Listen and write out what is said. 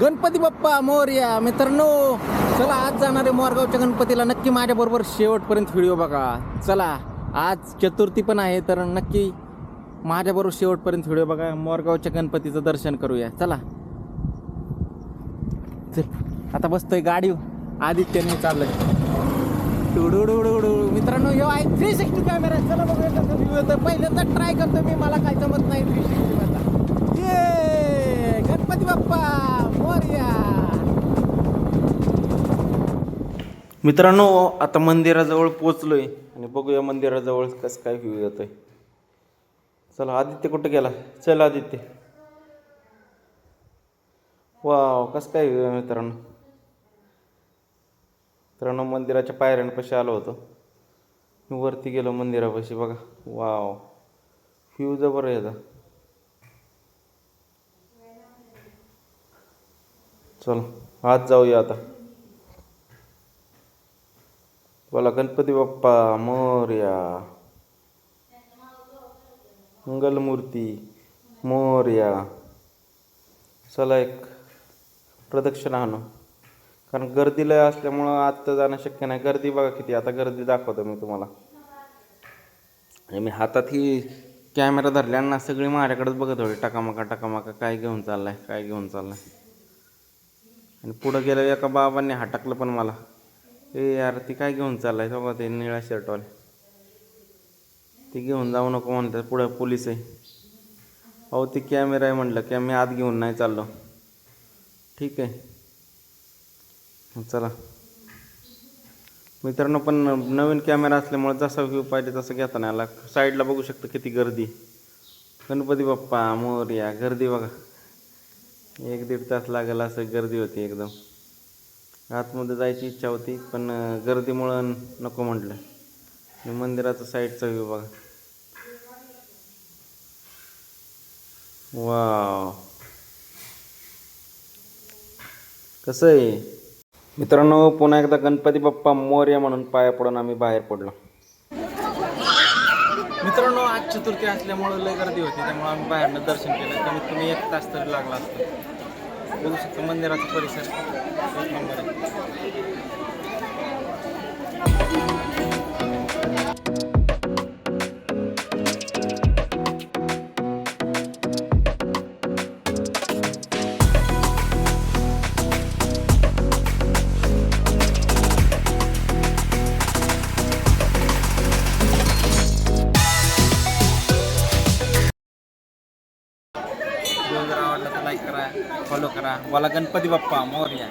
गणपती बाप्पा मोर्या मित्रांनो चला आज जाणारे मोरगावच्या गणपतीला नक्की माझ्याबरोबर शेवटपर्यंत व्हिडिओ बघा. चला आज चतुर्थी पण आहे तर नक्की माझ्याबरोबर शेवटपर्यंत व्हिडिओ बघा. मोरगावच्या गणपतीचं दर्शन करूया. चला. चल आता बसतोय गाडी आदित्यने चाललंय. मित्रांनो यो आहे थ्री सिक्स्टी कॅमेरा चला बघूया कसं व्ह्यू पहिल्यांदा ट्राय करतो मी मला काय जमत नाही थ्री सिक्स्टी मित्रांनो आता मंदिराजवळ पोचलो आहे आणि बघूया मंदिराजवळ कसं काय व्ह्यू आहे चला आदित्य कुठं गेला? चल आदित्य. वाव कसं काय व्ह्यू आहे मित्रांनो? मित्रांनो मंदिराच्या पायऱ्यांपाशी आलो होतो. मी वरती गेलो मंदिरापाशी बघा. वाव व्ह्यू जबर आहे याचा चला आज जाऊया आता. बोला गणपती बाप्पा मोर्या मंगलमूर्ती मोर्या चला एक प्रदक्षिणा आणू कारण गर्दी लय असल्यामुळं आत्ता जाणं शक्य नाही गर्दी बघा किती आता गर्दी दाखवतो मी तुम्हाला आणि मी हातात ही कॅमेरा धरल्यानं सगळी माझ्याकडेच बघत होते टकामका टकामका काय घेऊन चाललाय काय घेऊन चाललाय आणि पुढं गेलं एका बाबांनी हटकलं पण मला ए यार ती काय घेऊन चाललाय? बघा ते निळा शर्टवाले ती घेऊन जाऊ नको म्हणतात पुढं पोलीस आहे. अहो ती कॅमेरा आहे म्हटलं की आत घेऊन नाही चाललो. ठीक आहे. चला. मित्रांनो पण नवीन कॅमेरा असल्यामुळे जसा व्ह्यू पाहिजे तसं घेता नाही आला. साईडला बघू शकतो किती गर्दी. गणपती बाप्पा मोर्या गर्दी बघा. एक दीड तास लागेल असं गर्दी होती एकदम. आतमध्ये जायची इच्छा होती पण गर्दीमुळं नको म्हटलं. मंदिराचा साईडचा व्ह्यू बघा. वाव. कसं आहे? मित्रांनो पुन्हा एकदा गणपती बाप्पा मोर्या म्हणून पाया पडून आम्ही बाहेर पडलो. मित्रांनो आज चतुर्थी असल्यामुळं लय गर्दी होती त्यामुळे आम्ही बाहेरनं दर्शन केलं. कमीत कमी एक तास तरी लागला असतो. बघू शकतो. मंदिराचा परिसर एक नंबर आहे. फॉलो करा मला गणपती बाप्पा मोर्या